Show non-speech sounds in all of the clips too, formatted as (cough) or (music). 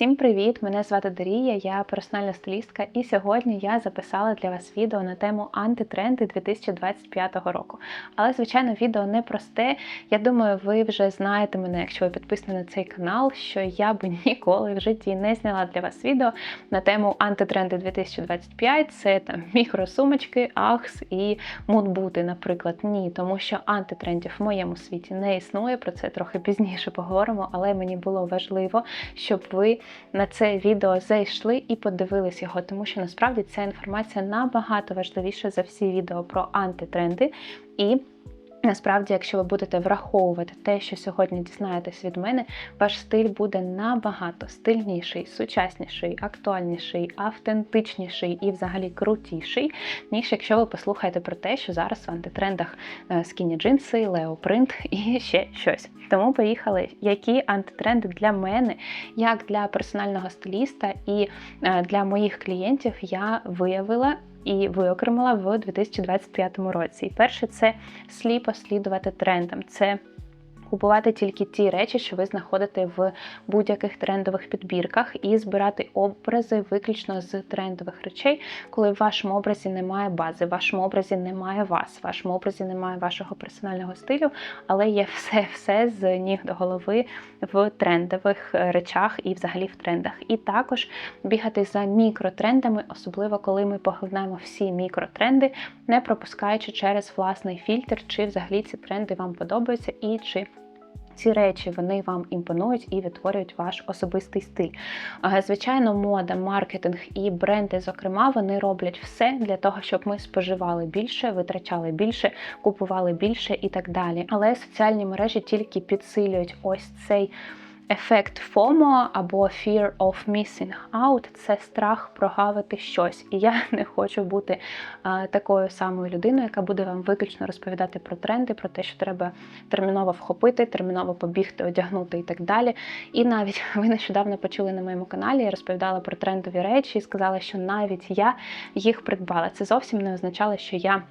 Всім привіт! Мене звати Дарія, я персональна стилістка, і сьогодні я записала для вас відео на тему антитренди 2025 року. Але, звичайно, відео не просте. Я думаю, ви вже знаєте мене, якщо ви підписані на цей канал, що я би (laughs) ніколи в житті не зняла для вас відео на тему антитренди 2025. Це там мікросумочки, ахс і мудбути, наприклад. Ні, тому що антитрендів в моєму світі не існує. Про це трохи пізніше поговоримо, але мені було важливо, щоб ви на це відео зайшли і подивились його, тому що насправді ця інформація набагато важливіша за всі відео про антитренди. І Насправді, якщо ви будете враховувати те, що сьогодні дізнаєтесь від мене, ваш стиль буде набагато стильніший, сучасніший, актуальніший, автентичніший і взагалі крутіший, ніж якщо ви послухаєте про те, що зараз в антитрендах е, скіні джинси, леопринт і ще щось. Тому поїхали, які антитренди для мене, як для персонального стиліста і е, для моїх клієнтів я виявила і виокремила в 2025 році. І перше це сліпо слідувати трендам. Це купувати тільки ті речі, що ви знаходите в будь-яких трендових підбірках, і збирати образи виключно з трендових речей, коли в вашому образі немає бази, в вашому образі немає вас, в вашому образі немає вашого персонального стилю, але є все-все з ніг до голови в трендових речах і взагалі в трендах. І також бігати за мікротрендами, особливо коли ми поглинаємо всі мікротренди, не пропускаючи через власний фільтр, чи взагалі ці тренди вам подобаються і чи ці речі вони вам імпонують і відтворюють ваш особистий стиль. Звичайно, мода, маркетинг і бренди, зокрема, вони роблять все для того, щоб ми споживали більше, витрачали більше, купували більше і так далі. Але соціальні мережі тільки підсилюють ось цей. Ефект FOMO або Fear of Missing Out це страх прогавити щось. І я (laughs) не хочу бути а, такою самою людиною, яка буде вам виключно розповідати про тренди, про те, що треба терміново вхопити, терміново побігти, одягнути і так далі. І навіть (laughs) ви нещодавно почули на моєму каналі, я розповідала про трендові речі і сказала, що навіть я їх придбала. Це зовсім не означало, що я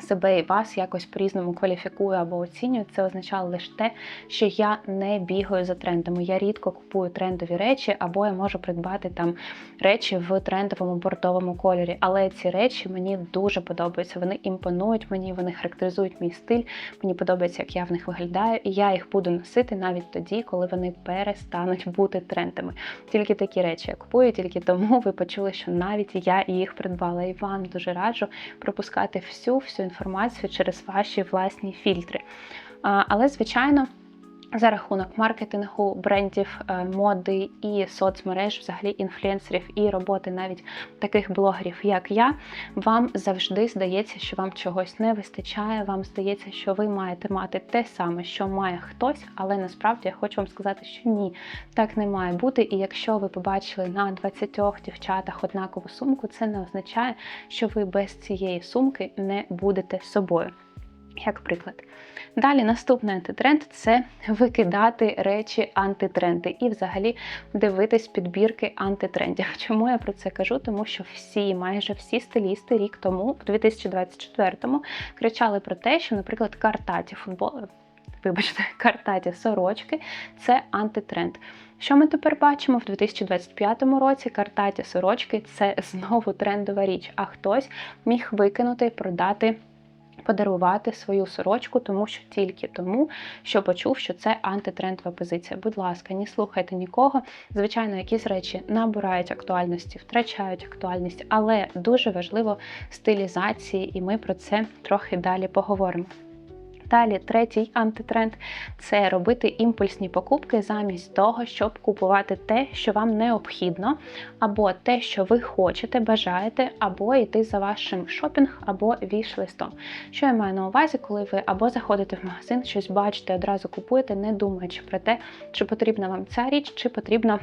себе і вас якось по-різному кваліфікую або оцінюю, це означало лише те, що я не бігаю за трендами. Я рідко купую трендові речі, або я можу придбати там речі в трендовому бордовому кольорі. Але ці речі мені дуже подобаються. Вони імпонують мені, вони характеризують мій стиль. Мені подобається, як я в них виглядаю, і я їх буду носити навіть тоді, коли вони перестануть бути трендами. Тільки такі речі я купую, тільки тому ви почули, що навіть я їх придбала. І вам дуже раджу пропускати всю всю інформацію через ваші власні фільтри. Але, звичайно, за рахунок маркетингу, брендів, е, моди і соцмереж, взагалі інфлюенсерів і роботи навіть таких блогерів, як я, вам завжди здається, що вам чогось не вистачає. Вам здається, що ви маєте мати те саме, що має хтось, але насправді я хочу вам сказати, що ні, так не має бути. І якщо ви побачили на 20 дівчатах однакову сумку, це не означає, що ви без цієї сумки не будете собою як приклад. Далі наступний антитренд це викидати речі антитренди і взагалі дивитись підбірки антитрендів. (laughs) Чому я про це кажу? Тому що всі, майже всі стилісти рік тому, в 2024-му, кричали про те, що, наприклад, картаті футбол. Вибачте, (laughs) картаті сорочки це антитренд. Що ми тепер бачимо в 2025 році? Картаті сорочки це знову трендова річ. А хтось міг викинути, продати подарувати свою сорочку, тому що тільки тому, що почув, що це антитрендова позиція. Будь ласка, не слухайте нікого. Звичайно, якісь речі набирають актуальності, втрачають актуальність, але дуже важливо стилізації, і ми про це трохи далі поговоримо. Далі, третій антитренд це робити імпульсні покупки замість того, щоб купувати те, що вам необхідно, або те, що ви хочете, бажаєте, або йти за вашим шопінг або віш-листом. Що я маю на увазі, коли ви або заходите в магазин, щось бачите, одразу купуєте, не думаючи про те, чи потрібна вам ця річ, чи потрібна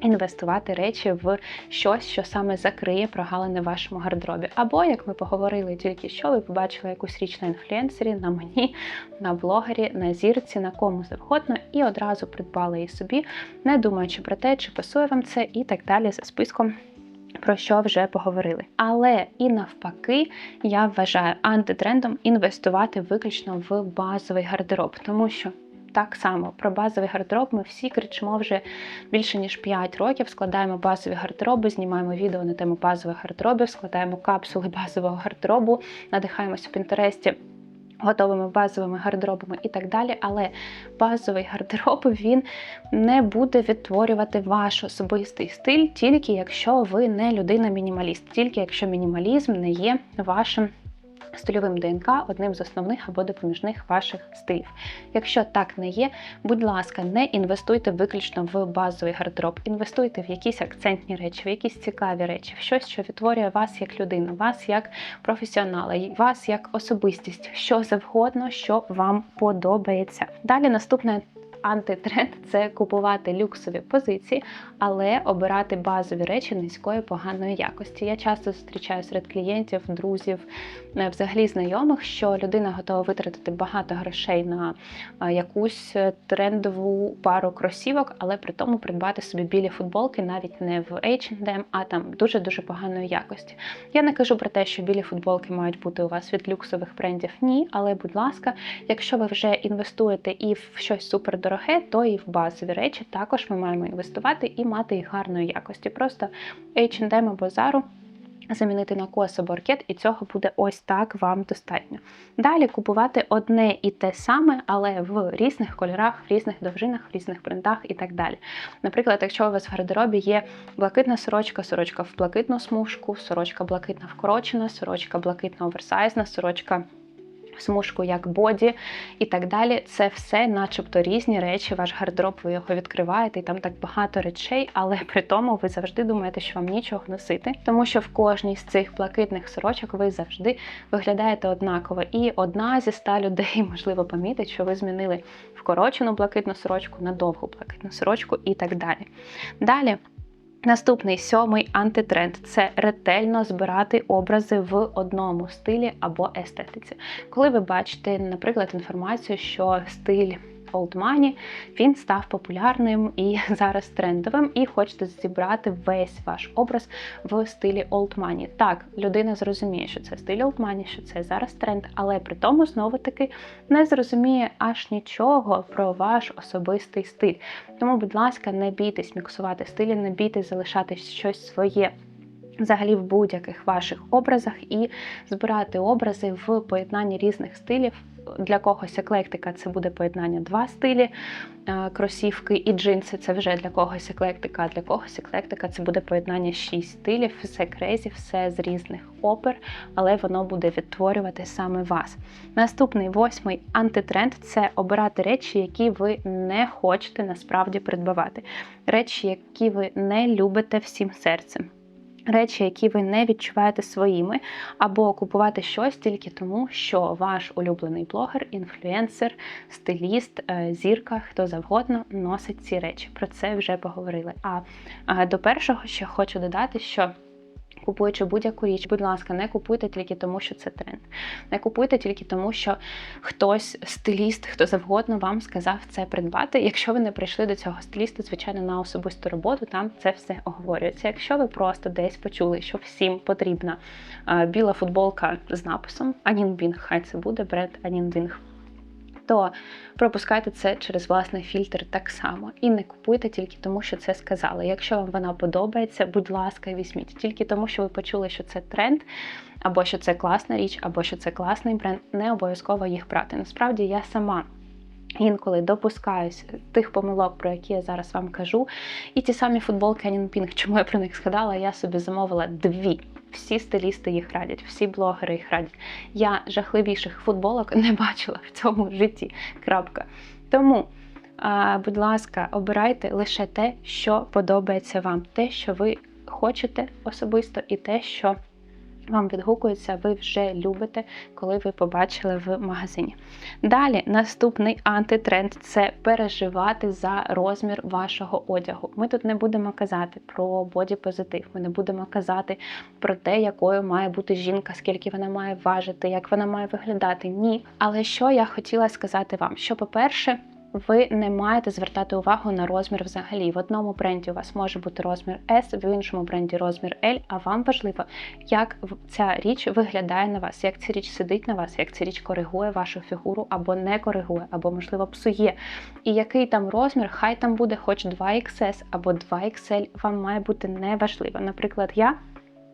інвестувати речі в щось, що саме закриє прогалини в вашому гардеробі. Або, як ми поговорили тільки що, ви побачили якусь річ на інфлюенсері, на мені, на блогері, на зірці, на кому завгодно, і одразу придбали її собі, не думаючи про те, чи пасує вам це, і так далі за списком. Про що вже поговорили. Але і навпаки, я вважаю антитрендом інвестувати виключно в базовий гардероб, тому що так само про базовий гардероб ми всі кричимо вже більше ніж 5 років. Складаємо базові гардероби, знімаємо відео на тему базових гардеробів, складаємо капсули базового гардеробу, надихаємося в Пінтересті. Готовими базовими гардеробами і так далі, але базовий гардероб він не буде відтворювати ваш особистий стиль, тільки якщо ви не людина-мінімаліст, тільки якщо мінімалізм не є вашим стильовим ДНК одним з основних або допоміжних ваших стилів. Якщо так не є, будь ласка, не інвестуйте виключно в базовий гардероб, інвестуйте в якісь акцентні речі, в якісь цікаві речі, в щось, що відтворює вас як людину, вас як професіонала, вас як особистість, що завгодно, що вам подобається. Далі наступне антитренд це купувати люксові позиції, але обирати базові речі низької поганої якості. Я часто зустрічаю серед клієнтів, друзів, е, взагалі знайомих, що людина готова витратити багато грошей на е, якусь трендову пару кросівок, але при тому придбати собі білі футболки навіть не в H&M, а там дуже дуже поганої якості. Я не кажу про те, що білі футболки мають бути у вас від люксових брендів. Ні, але будь ласка, якщо ви вже інвестуєте і в щось супердороге, дороге, то і в базові речі також ми маємо інвестувати і мати їх гарної якості. Просто H&M або Zara Замінити на кос або аркет, і цього буде ось так вам достатньо. Далі купувати одне і те саме, але в різних кольорах, в різних довжинах, в різних принтах і так далі. Наприклад, якщо у вас в гардеробі є блакитна сорочка, сорочка в блакитну смужку, сорочка блакитна вкорочена, сорочка блакитна оверсайзна, сорочка смужку як боді і так далі. Це все, начебто, різні речі. Ваш гардероб, ви його відкриваєте, і там так багато речей, але при тому ви завжди думаєте, що вам нічого носити, тому що в кожній з цих блакитних сорочок ви завжди виглядаєте однаково. І одна зі ста людей, можливо, помітить, що ви змінили вкорочену блакитну сорочку на довгу блакитну сорочку і так далі. Далі. Наступний сьомий антитренд це ретельно збирати образи в одному стилі або естетиці. Коли ви бачите, наприклад, інформацію, що стиль Old Money, він став популярним і (laughs) зараз трендовим, і хочете зібрати весь ваш образ в стилі Old Money. Так, людина зрозуміє, що це стиль Old Money, що це зараз тренд, але при тому знову-таки не зрозуміє аж нічого про ваш особистий стиль. Тому, будь ласка, не бійтесь міксувати стилі, не бійтесь залишати щось своє. Взагалі в будь-яких ваших образах і збирати образи в поєднанні різних стилів для когось еклектика це буде поєднання два стилі е, кросівки і джинси це вже для когось еклектика, а для когось еклектика це буде поєднання шість стилів, все крезі, все з різних опер, але воно буде відтворювати саме вас. Наступний восьмий антитренд це обирати речі, які ви не хочете насправді придбавати. Речі, які ви не любите всім серцем речі, які ви не відчуваєте своїми, або купувати щось тільки тому, що ваш улюблений блогер, інфлюенсер, стиліст, е, зірка, хто завгодно носить ці речі. Про це вже поговорили. А до першого ще хочу додати, що купуючи будь-яку річ, будь ласка, не купуйте тільки тому, що це тренд. Не купуйте тільки тому, що хтось, стиліст, хто завгодно вам сказав це придбати. Якщо ви не прийшли до цього стиліста, звичайно, на особисту роботу, там це все оговорюється. Якщо ви просто десь почули, що всім потрібна біла футболка з написом Анін Бінг, хай це буде бренд Анін Бінг то пропускайте це через власний фільтр так само. І не купуйте тільки тому, що це сказали. Якщо вам вона подобається, будь ласка, візьміть. Тільки тому, що ви почули, що це тренд, або що це класна річ, або що це класний бренд, не обов'язково їх брати. Насправді я сама. Інколи допускаюсь тих помилок, про які я зараз вам кажу. І ті самі футболки Анін Пінг, чому я про них згадала, я собі замовила дві всі стилісти їх радять, всі блогери їх радять. Я жахливіших футболок не бачила в цьому житті. Крапка. Тому, будь ласка, обирайте лише те, що подобається вам, те, що ви хочете особисто, і те, що вам відгукується, ви вже любите, коли ви побачили в магазині. Далі, наступний антитренд це переживати за розмір вашого одягу. Ми тут не будемо казати про боді-позитив, ми не будемо казати про те, якою має бути жінка, скільки вона має важити, як вона має виглядати. Ні. Але що я хотіла сказати вам? Що, по-перше, ви не маєте звертати увагу на розмір взагалі. В одному бренді у вас може бути розмір S, в іншому бренді розмір L, а вам важливо, як ця річ виглядає на вас, як ця річ сидить на вас, як ця річ коригує вашу фігуру або не коригує, або, можливо, псує. І який там розмір, хай там буде хоч 2XS або 2XL, вам має бути неважливо. Наприклад, я.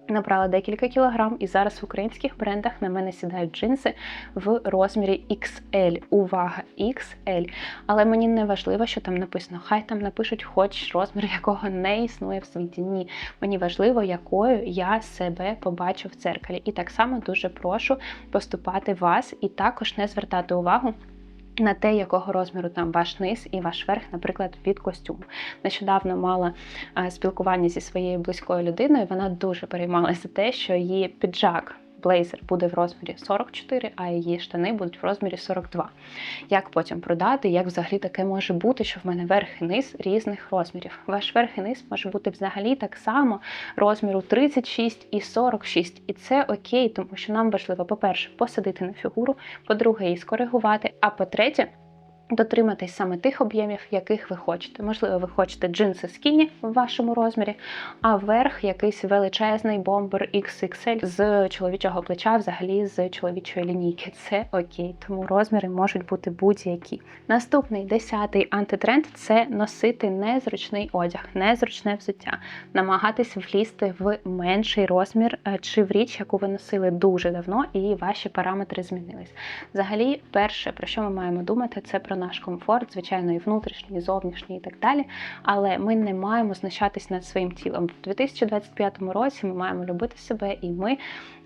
Набрала декілька кілограм, і зараз в українських брендах на мене сідають джинси в розмірі XL. Увага, XL. Але мені не важливо, що там написано. Хай там напишуть хоч розмір, якого не існує в світі. Ні, мені важливо, якою я себе побачу в дзеркалі. І так само дуже прошу поступати вас і також не звертати увагу. На те, якого розміру там ваш низ і ваш верх, наприклад, від костюму. Нещодавно мала е, спілкування зі своєю близькою людиною. Вона дуже переймалася за те, що її піджак. Блейзер буде в розмірі 44, а її штани будуть в розмірі 42. Як потім продати, як взагалі таке може бути, що в мене верх і низ різних розмірів. Ваш верх і низ може бути взагалі так само розміру 36 і 46. І це окей, тому що нам важливо, по-перше, посадити на фігуру, по-друге, її скоригувати, а по-третє, дотриматись саме тих об'ємів, яких ви хочете. Можливо, ви хочете джинси скіні в вашому розмірі, а верх якийсь величезний бомбер XXL з чоловічого плеча, взагалі з чоловічої лінійки. Це окей, тому розміри можуть бути будь-які. Наступний десятий антитренд це носити незручний одяг, незручне взуття, намагатись влізти в менший розмір е, чи в річ, яку ви носили дуже давно, і ваші параметри змінились. Взагалі, перше, про що ми маємо думати, це про наш комфорт, звичайно, і внутрішній, і зовнішній, і так далі. Але ми не маємо знущатись над своїм тілом. В 2025 році ми маємо любити себе, і ми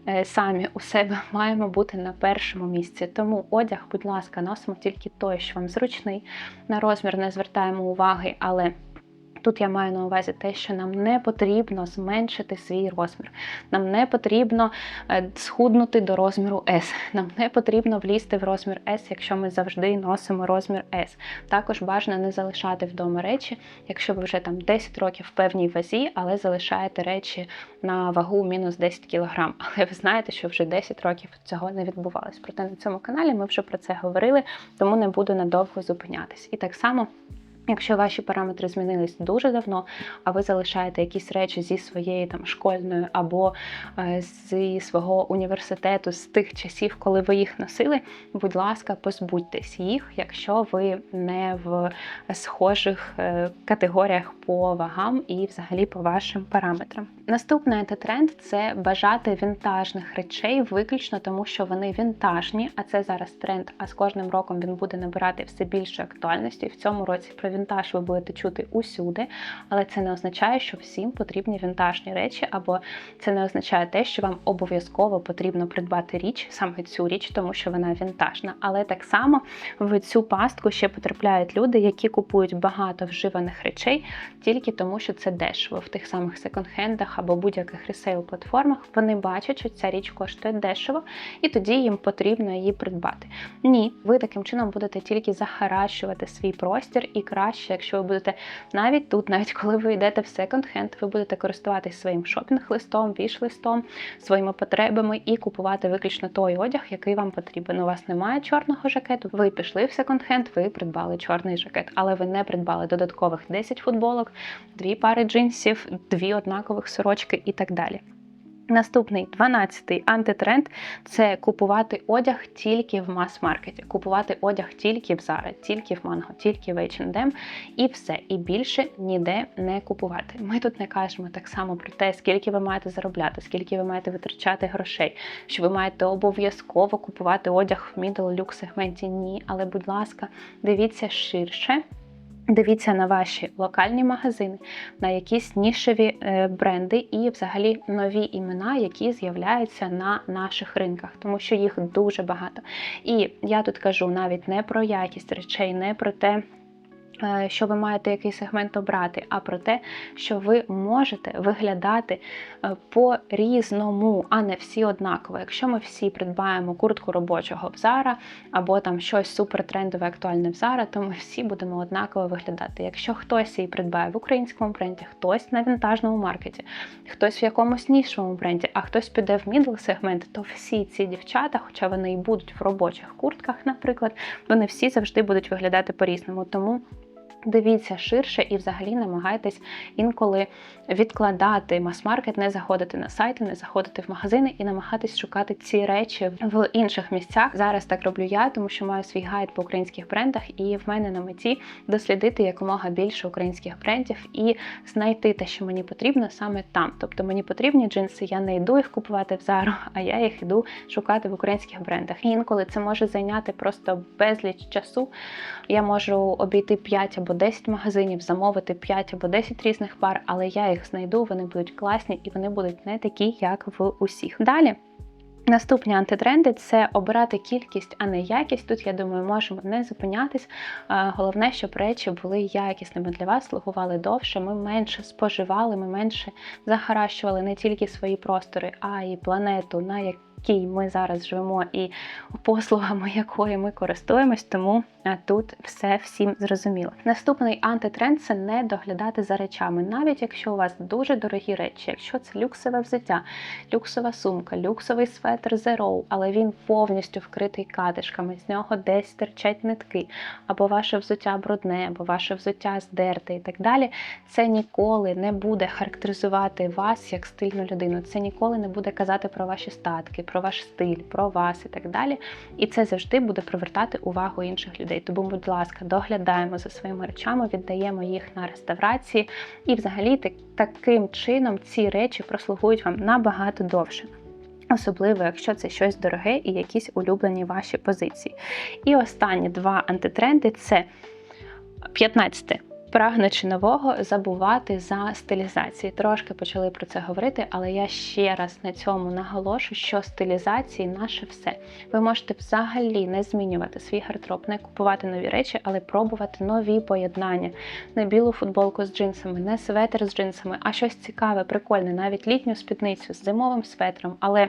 е, самі у себе (laughs) маємо бути на першому місці. Тому одяг, будь ласка, носимо тільки той, що вам зручний. На розмір не звертаємо уваги, але. Тут я маю на увазі те, що нам не потрібно зменшити свій розмір. Нам не потрібно е, схуднути до розміру S. Нам не потрібно влізти в розмір S, якщо ми завжди носимо розмір S. Також бажано не залишати вдома речі, якщо ви вже там 10 років в певній вазі, але залишаєте речі на вагу мінус 10 кг. (laughs) Але ви знаєте, що вже 10 років цього не відбувалось. Проте на цьому каналі ми вже про це говорили, тому не буду надовго зупинятись. І так само. Якщо ваші параметри змінились дуже давно, а ви залишаєте якісь речі зі своєї там школьної або е, зі свого університету з тих часів, коли ви їх носили, будь ласка, позбудьтесь їх, якщо ви не в схожих е, категоріях по вагам і взагалі по вашим параметрам. Наступний антитренд це бажати вінтажних речей виключно тому, що вони вінтажні, а це зараз тренд. А з кожним роком він буде набирати все більше актуальності. В цьому році про вінтаж ви будете чути усюди, але це не означає, що всім потрібні вінтажні речі, або це не означає те, що вам обов'язково потрібно придбати річ, саме цю річ, тому що вона вінтажна. Але так само в цю пастку ще потрапляють люди, які купують багато вживаних речей тільки тому, що це дешево в тих самих секонд-хендах або будь-яких ресейл-платформах. Вони бачать, що ця річ коштує дешево, і тоді їм потрібно її придбати. Ні, ви таким чином будете тільки захаращувати свій простір, і краще, якщо ви будете навіть тут, навіть коли ви йдете в секонд-хенд, ви будете користуватись своїм шопінг-листом, віш-листом, своїми потребами і купувати виключно той одяг, який вам потрібен. У вас немає чорного жакету. Ви пішли в секонд-хенд, ви придбали чорний жакет, але ви не придбали додаткових 10 футболок, дві пари джинсів, дві однакових сорочки і так далі. Наступний 12-й антитренд це купувати одяг тільки в мас-маркеті, купувати одяг тільки в Zara, тільки в Mango, тільки в H&M і все. І більше ніде не купувати. Ми тут не кажемо так само про те, скільки ви маєте заробляти, скільки ви маєте витрачати грошей, що ви маєте обов'язково купувати одяг в middle люкс сегменті. Ні, але будь ласка, дивіться ширше. Дивіться на ваші локальні магазини, на якісь нішеві е, бренди і, взагалі, нові імена, які з'являються на наших ринках, тому що їх дуже багато. І я тут кажу навіть не про якість речей, не про те. Е, що ви маєте який сегмент обрати, а про те, що ви можете виглядати е, по-різному, а не всі однаково. Якщо ми всі придбаємо куртку робочого в Zara або там щось супертрендове, актуальне в Zara, то ми всі будемо однаково виглядати. Якщо хтось її придбає в українському бренді, хтось на вінтажному маркеті, хтось в якомусь нішовому бренді, а хтось піде в мідл сегмент, то всі ці дівчата, хоча вони і будуть в робочих куртках, наприклад, вони всі завжди будуть виглядати по-різному. Тому Дивіться ширше і взагалі намагайтесь інколи відкладати мас-маркет, не заходити на сайти, не заходити в магазини і намагатись шукати ці речі в інших місцях. Зараз так роблю я, тому що маю свій гайд по українських брендах, і в мене на меті дослідити якомога більше українських брендів і знайти те, що мені потрібно саме там. Тобто мені потрібні джинси, я не йду їх купувати в Zara, а я їх йду шукати в українських брендах. І інколи це може зайняти просто безліч часу. Я можу обійти 5 або 10 магазинів, замовити 5 або 10 різних пар, але я їх знайду, вони будуть класні і вони будуть не такі, як в усіх. Далі. Наступні антитренди це обирати кількість, а не якість. Тут, я думаю, можемо не зупинятись. Головне, щоб речі були якісними для вас, слугували довше. Ми менше споживали, ми менше захаращували не тільки свої простори, а й планету, на якій ми зараз живемо, і послугами (laughs) якої ми користуємось. Тому тут все всім зрозуміло. Наступний антитренд це не доглядати за речами, навіть якщо у вас дуже дорогі речі, якщо це люксове взуття, люксова сумка, люксовий светр Zero, але він повністю вкритий катишками, з нього десь терчать нитки, або ваше взуття брудне, або ваше взуття здерте і так далі. Це ніколи не буде характеризувати вас як стильну людину. Це ніколи не буде казати про ваші статки, про ваш стиль, про вас і так далі. І це завжди буде привертати увагу інших людей. Тому, будь ласка, доглядаємо за своїми речами, віддаємо їх на реставрації, і взагалі так, таким чином ці речі прослугують вам набагато довше. Особливо, якщо це щось дороге і якісь улюблені ваші позиції. І останні два антитренди це 15 прагнучи нового, забувати за стилізації. Трошки почали про це говорити, але я ще раз на цьому наголошую, що стилізації наше все. Ви можете взагалі не змінювати свій гардероб, не купувати нові речі, але пробувати нові поєднання. Не білу футболку з джинсами, не светр з джинсами, а щось цікаве, прикольне, навіть літню спідницю з зимовим светром. але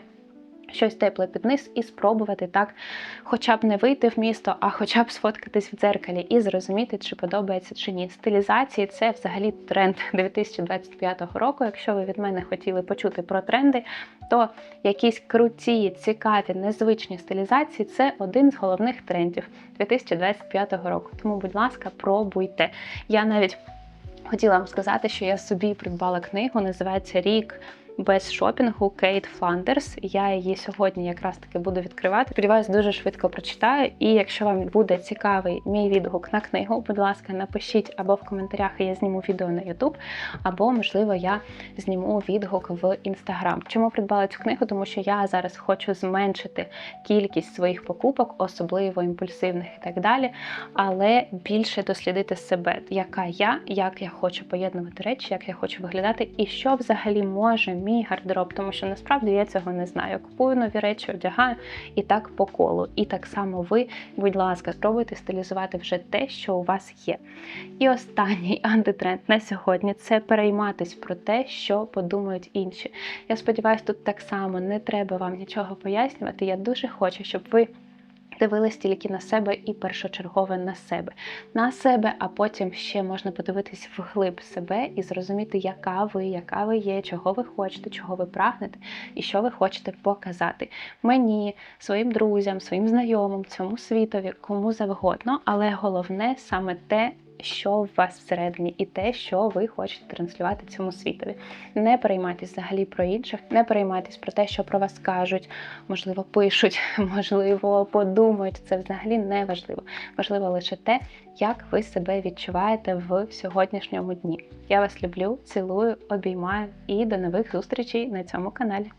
щось тепле під низ і спробувати так, хоча б не вийти в місто, а хоча б сфоткатись в дзеркалі і зрозуміти, чи подобається чи ні. Стилізації це взагалі тренд (laughs) 2025 року. Якщо ви від мене хотіли почути про тренди, то якісь круті, цікаві, незвичні стилізації це один з головних трендів 2025 року. Тому, будь ласка, пробуйте. Я навіть хотіла вам сказати, що я собі придбала книгу, називається Рік без шопінгу Кейт Фландерс. Я її сьогодні якраз таки буду відкривати. Сподіваюсь, дуже швидко прочитаю. І якщо вам буде цікавий мій відгук на книгу, будь ласка, напишіть або в коментарях я зніму відео на YouTube, або, можливо, я зніму відгук в Instagram. Чому придбала цю книгу? Тому що я зараз хочу зменшити кількість своїх покупок, особливо імпульсивних і так далі, але більше дослідити себе, яка я, як я хочу поєднувати речі, як я хочу виглядати, і що взагалі може мій гардероб, тому що насправді я цього не знаю. Купую нові речі, одягаю і так по колу. І так само ви, будь ласка, спробуйте стилізувати вже те, що у вас є. І останній (laughs) антитренд на сьогодні це перейматись про те, що подумають інші. Я сподіваюся, тут так само не треба вам нічого пояснювати. Я дуже хочу, щоб ви дивились тільки на себе і першочергове на себе. На себе, а потім ще можна подивитись вглиб себе і зрозуміти, яка ви, яка ви є, чого ви хочете, чого ви прагнете і що ви хочете показати мені, своїм друзям, своїм знайомим, цьому світові, кому завгодно, але головне саме те що в вас всередині, і те, що ви хочете транслювати цьому світові. Не переймайтесь взагалі про інших, не переймайтесь про те, що про вас кажуть, можливо, пишуть, (laughs) можливо, подумають. Це взагалі не важливо. Важливо лише те, як ви себе відчуваєте в сьогоднішньому дні. Я вас люблю, цілую, обіймаю і до нових зустрічей на цьому каналі.